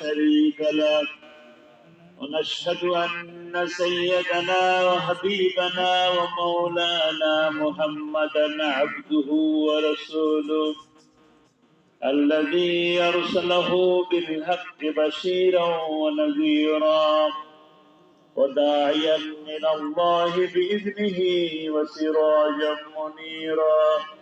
شريك له ونشهد أن سيدنا وحبيبنا ومولانا محمدا عبده ورسوله الذي أرسله بالحق بشيرا ونذيرا وداعيا من الله بإذنه وسراجا منيرا.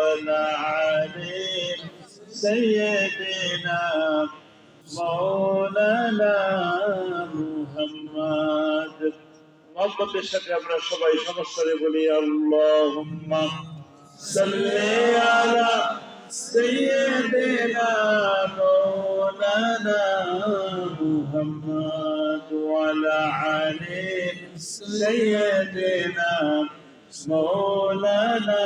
وعلى آله سيدنا مولانا محمد মোহাম্মদের সাথে আমরা সবাই সমস্যারে বলি আল্লাহুম্মা সাল্লি আলা সাইয়্যিদিনা মাওলানা মুহাম্মদ ওয়া আলা আলি সাইয়্যিদিনা مولانا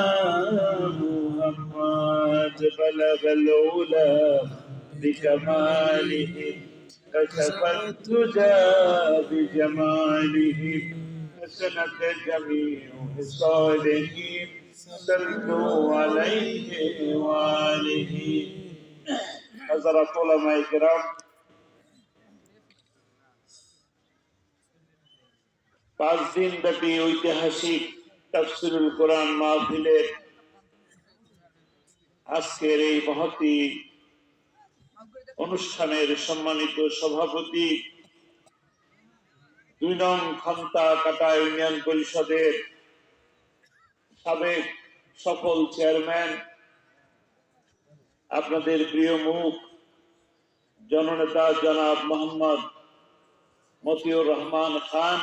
محمد بلغ العلا بكماله كشف الدجى بجماله حسنت جميع خصاله صلوا عليه وآله حضرات علماء کرام পাঁচ দিন ব্যাপী ঐতিহাসিক তাফসিরুল কোরআন মাহফিলের আজকের এই মহতি অনুষ্ঠানের সম্মানিত সভাপতি দুই নং খন্তা কাটা ইউনিয়ন পরিষদের সাবেক সফল চেয়ারম্যান, আপনাদের প্রিয় মুখ, জননেতা জনাব মোহাম্মদ মতিউর রহমান খান।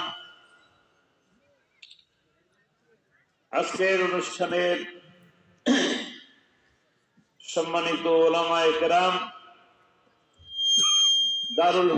আজকের অনুষ্ঠানের সম্মানিত ওলামা একরাম দারুল